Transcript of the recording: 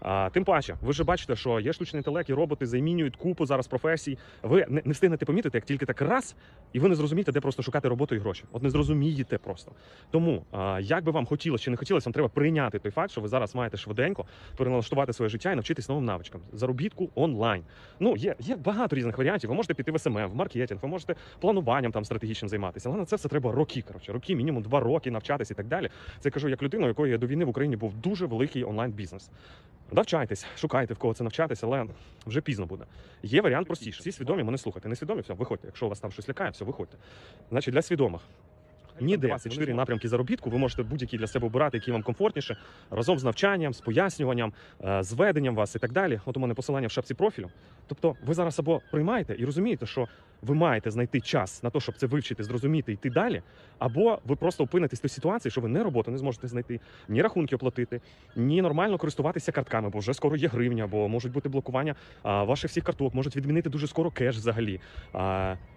А, тим паче, ви ж бачите, що є штучний інтелект, і роботи замінюють купу зараз професій. Ви не, не встигнете помітити, як тільки так раз, і ви не зрозумієте, де просто шукати роботу і гроші. От не зрозумієте просто. Тому, а, як би вам хотілося чи не хотілося, вам треба прийняти той факт, що ви зараз маєте швиденько переналаштувати своє життя і навчитись новим навичкам. Заробітку онлайн. Ну, є, є багато різних варіантів. Ви можете піти в СММ, в маркетинг, ви можете плануванням там стратегічним займатися. Але на це все треба роки. Коротше, роки, мінімум два роки навчатись і так далі. Це я кажу як людина, у якої до війни в Україні був дуже великий онлайн бізнес. Навчайтесь, шукайте в кого це навчатися, але вже пізно буде. Є варіант простіше. Всі свідомі мене слухайте. Не свідомі, все, виходьте. Якщо у вас там щось лякає, все, виходьте. Значить, для свідомих. Ніде 24 напрямки заробітку. Ви можете будь-які для себе обирати, які вам комфортніше, разом з навчанням, з пояснюванням, е, з веденням вас і так далі. От у мене посилання в шапці профілю. Тобто, ви зараз або приймаєте і розумієте, що ви маєте знайти час на те, щоб це вивчити, зрозуміти, йти далі, або ви просто опинитесь в той ситуації, що ви не роботу не зможете знайти, ні рахунки оплатити, ні нормально користуватися картками, бо вже скоро є гривня, бо можуть бути блокування ваших всіх карток, можуть відмінити дуже скоро кеш взагалі.